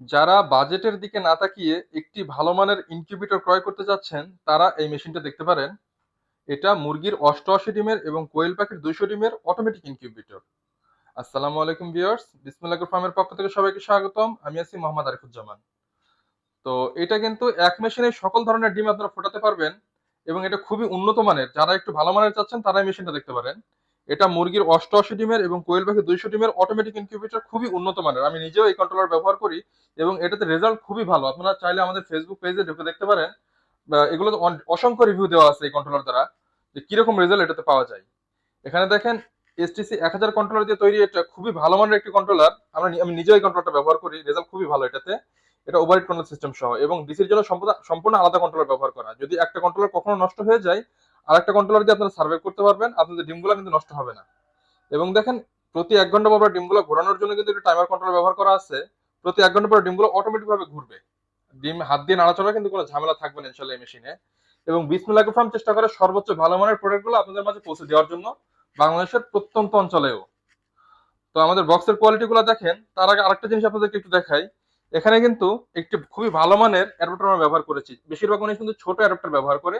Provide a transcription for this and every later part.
যারা বাজেটের দিকে না তাকিয়ে একটি ভালো মানের ইনকিউবেটর ক্রয় করতে যাচ্ছেন, তারা এই মেশিনটা দেখতে পারেন। এটা মুরগির অষ্টআশি ডিমের এবং কোয়েল পাখির দুইশো ডিমের অটোমেটিক ইনকিউবেটর আসসালামু আলাইকুম ভিউয়ার্স বিসমিল্লাহ ফার্মের পক্ষ থেকে সবাইকে স্বাগতম। আমি আছি মোহাম্মদ আরিফুজ্জামান। তো এটা কিন্তু এক মেশিনে সকল ধরনের ডিম আপনারা ফোটাতে পারবেন এবং এটা খুবই উন্নত মানের। যারা একটু ভালো মানের চাচ্ছেন, তারা এই মেশিনটা দেখতে পারেন। এটা মুরগির অষ্টআশি ডিমের এবং কোয়েল পাখি দুইশো ডিমের অটোমেটিক ইনকিউবেটর খুবই উন্নত মানের। আমি নিজেও এই কন্ট্রোলার ব্যবহার করি এবং এটাতে রেজাল্ট খুবই ভালো। আপনারা চাইলে আমাদের ফেসবুক পেজে ঢুকে দেখতে পারেন। এগুলো অসংখ্য রিভিউ দেওয়া আছে এই কন্ট্রোলার দ্বারা যে কীরকম রেজাল্ট এটাতে পাওয়া যায়। এখানে দেখেন এসটিসি এক হাজার কন্ট্রোলার দিয়ে তৈরি। এটা খুবই ভালো মানের একটি কন্ট্রোলার আমরা আমি নিজেও এই কন্ট্রোলারটা ব্যবহার করি। রেজাল্ট খুবই ভালো এটাতে। এটা ওভারহিট কন্ট্রোল সিস্টেম সহ এবং ডিসির জন্য সম্পূর্ণ সম্পূর্ণ আলাদা কন্ট্রোলার ব্যবহার করা। যদি একটা কন্ট্রোলার কখনো নষ্ট হয়ে যায় আর একটা কন্ট্রোলার দিয়ে আপনারা সার্ভে করতে পারবেন, আপনাদের ডিমগুলো কিন্তু নষ্ট হবে না। এবং দেখেন, প্রতি এক ঘণ্টা পর ডিমগুলো ঘোরানোর জন্য কিন্তু একটা টাইমার কন্ট্রোল ব্যবহার করা আছে। প্রতি এক ঘণ্টা পর ডিমগুলো অটোমেটিক ভাবে ঘুরবে। ডিম, হাত দিয়ে নাড়াচড়া কিন্তু কোনো ঝামেলা থাকবে না ইনশাল্লাহ এই মেশিনে এবং বিসমিল্লাহ ফার্ম চেষ্টা করে সর্বোচ্চ ভালো মানের প্রোডাক্টগুলো আপনাদের মাঝে পৌঁছে দেওয়ার জন্য বাংলাদেশের প্রত্যন্ত অঞ্চলেও। তো আমাদের বক্সের কোয়ালিটি গুলো দেখেন, তার আগে আরেকটা জিনিস আপনাদেরকে একটু দেখাই। এখানে কিন্তু একটি খুবই ভালো মানের অ্যাডাপ্টার আমরা ব্যবহার করেছি। বেশিরভাগ মানুষ কিন্তু ছোট অ্যাডাপ্টার ব্যবহার করে।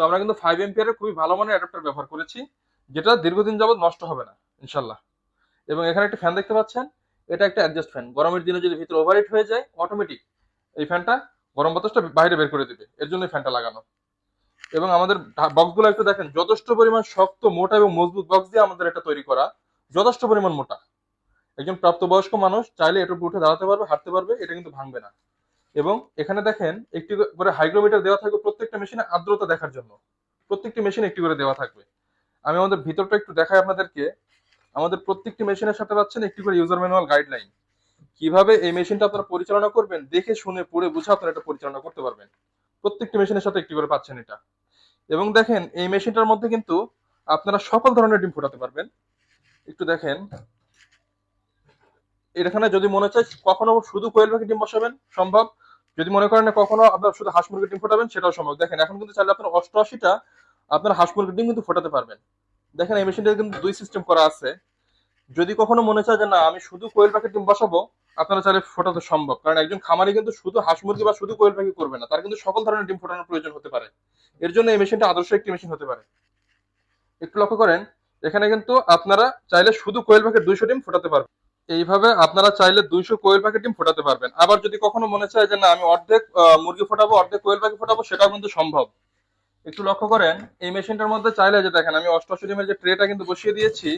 তো আমরা কিন্তু ফাইভ এমপিয়ারের খুবই ভালো মানের অ্যাডাপ্টার ব্যবহার করেছি, যেটা দীর্ঘদিন যাবত নষ্ট হবে না, ইনশাল্লাহ। এবং এখানে একটা ফ্যান দেখতে পাচ্ছেন, এটা একটা অ্যাডজাস্ট ফ্যান গরমের দিনে যদি ভিতরে ওভারহিট হয়ে যায় অটোমেটিক এই ফ্যানটা গরম বাতাসটা বাইরে বের করে দিবে। এর জন্য ফ্যানটা লাগানো। এবং আমাদের বক্সগুলো একটু দেখেন, যথেষ্ট পরিমাণ শক্ত, মোটা এবং মজবুত বক্স দিয়ে আমাদের এটা তৈরি করা, যথেষ্ট পরিমাণ মোটা। একজন প্রাপ্তবয়স্ক মানুষ চাইলে উপর উঠে দাঁড়াতে পারবে, হাঁটতে পারবে, এটা কিন্তু ভাঙবে না। এবং এখানে দেখেন একটি করে হাইগ্রোমিটার দেওয়া থাকবে প্রত্যেকটা মেশিনে আর্দ্রতা দেখার জন্য। প্রত্যেকটি মেশিনে একটি করে দেওয়া থাকবে। আমি আমাদের ভিতরটা একটু দেখাই আপনাদেরকে। আমাদের প্রত্যেকটি মেশিনের সাথে পাচ্ছেন একটি করে ইউজার ম্যানুয়াল গাইডলাইন কীভাবে এই মেশিনটা আপনারা পরিচালনা করবেন, দেখে শুনে, পড়ে বুঝে আপনারা এটা পরিচালনা করতে পারবেন। প্রত্যেকটি মেশিনের সাথে একটি করে পাচ্ছেন এটা। এবং দেখেন, এই মেশিনটার মধ্যে কিন্তু আপনারা সকল ধরনের ডিম ফোটাতে পারবেন। একটু দেখেন। এখানে যদি মনে চায়, কখনো শুধু কোয়েল পাখি ডিম বসাবেন? সম্ভব? যদি মনে করেন কখনো আপনার শুধু হাঁস মুরগির ডিম ফোটাবেন, সেটাও সম্ভব। দেখেন, এখন কিন্তু চাইলে আপনার অষ্টআশিটা আপনার হাঁস মুরগির ডিম কিন্তু ফোটাতে পারবেন। দেখেন, এই মেশিনটা কিন্তু দুই সিস্টেম করা আছে। যদি কখনো মনে চায় যে না, আমি শুধু কোয়েল পাখির ডিম বসাবো, আপনারা চাইলে ফোটাতে সম্ভব। কারণ একজন খামারি কিন্তু শুধু হাঁস মুরগি বা শুধু কোয়েল পাখি করবে না, তার কিন্তু সকল ধরনের ডিম ফোটানোর প্রয়োজন হতে পারে। এর জন্য এই মেশিনটা আদর্শ একটি মেশিন হতে পারে। একটু লক্ষ্য করেন, এখানে কিন্তু আপনারা চাইলে শুধু কোয়েল পাখির দুইশো ডিম ফোটাতে পারবেন। এইভাবে আপনারা চাইলে দুইশো কোয়েল পাখির ডিম ফোটাতে পারবেন। আবার যদি কখনো মনে চায় যে না, আমি অর্ধেক মুরগি ফোটাবো, অর্ধেক কোয়েল পাখি ফোটাবো, সেটাও কিন্তু সম্ভব। একটু লক্ষ্য করেন, এই মেশিনটার মধ্যে চাইলে যে দেখেন, আমি অষ্টআশি ডিমের যে ট্রেটা কিন্তু বসিয়ে দিয়েছি,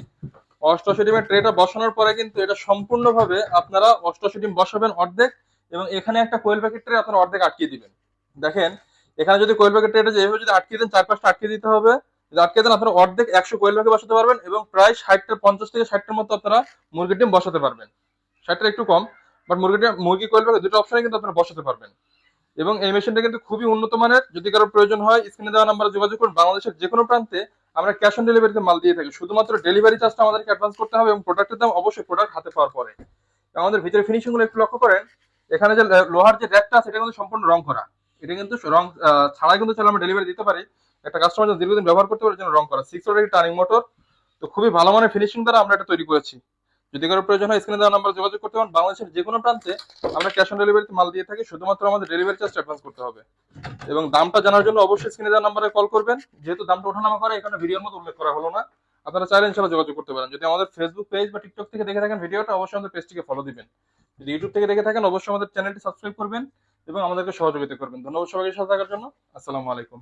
অষ্টআশি ডিমের ট্রেটা বসানোর পরে কিন্তু এটা সম্পূর্ণভাবে আপনারা অষ্টআশি ডিম বসাবেন অর্ধেক এবং এখানে একটা কোয়েল প্যাকেট ট্রে আপনারা অর্ধেক আটকিয়ে দিবেন। দেখেন, এখানে যদি কোয়েল প্যাকেট ট্রেটা যেভাবে যদি আটকে দেন চার পাঁচটা আটকে দিতে হবে। আটকে দেন আপনারা অর্ধেক একশো কোয়েল প্যাকেট বসাতে পারবেন এবং প্রায় ষাটটা পঞ্চাশ থেকে ষাটটার মতো আপনারা মুরগির ডিম বসাতে পারবেন। ষাটটা একটু কম বাট মুরগি ডিম, মুরগি, কোয়েল প্যাকেট দুটো অপশনে কিন্তু আপনারা বসাতে পারবেন। এবং এই মেশিনটা কিন্তু খুবই উন্নত মানের, যদি কারোর প্রয়োজন হয় স্ক্রিনে দেওয়া নাম্বারে যোগাযোগ করুন। বাংলাদেশের যে কোনো প্রান্তে আমরা ক্যাশ অন ডেলিভারিতে মাল দিয়ে থাকি। শুধুমাত্র ডেলিভারি চার্জটা আমাদেরকে অ্যাডভান্স করতে হবে এবং প্রোডাক্টের দাম অবশ্যই প্রোডাক্ট হাতে পাওয়ার পরে। আমাদের ভিতরে ফিনিশিংগুলো একটু লক্ষ্য করেন। এখানে যে লোহার যে র্যাকটা আছে, এটা কিন্তু সম্পূর্ণ রং করা। এটা কিন্তু রং ছাড়াই কিন্তু চাইলে আমরা ডেলিভারি দিতে পারি। একটা কাস্টমার যদি দীর্ঘদিন ব্যবহার করতে পারে জন্য রং করা। সিক্স একটি টার্নিং মোটর তো খুবই ভালো মানের ফিনিশিং দ্বারা আমরা এটা তৈরি করেছি। যদি কারও প্রয়োজন হয় স্ক্রিনে দেওয়া নাম্বার যোগাযোগ করতে পারেন। বাংলাদেশের যে কোনো প্রান্তে আমরা ক্যাশ অন ডেলিভারিতে মাল দিয়ে থাকি, শুধুমাত্র আমাদের ডেলিভারি চার্জ অ্যাডভান্স করতে হবে। এবং দামটা জানার জন্য অবশ্যই স্ক্রিনে দেওয়া নাম্বারে কল করবেন। যেহেতু দামটা ওঠানামা করে, এখানে ভিডিওর মতো উল্লেখ করা হলো না। আপনারা চাইলে ইনশাল্লাহ যোগাযোগ করতে পারেন। যদি আমাদের ফেসবুক পেজ বা টিকটক থেকে দেখে থাকেন ভিডিওটা অবশ্যই আমাদের পেজটিকে ফলো দিবেন। যদি ইউটিউব থেকে দেখে থাকেন, অবশ্যই আমাদের চ্যানেলটি সাবস্ক্রাইব করবেন। এবং আমাদেরকে সহযোগিতা করবেন। ধন্যবাদ সবাইকে সাথে থাকার জন্য। আসসালামু আলাইকুম।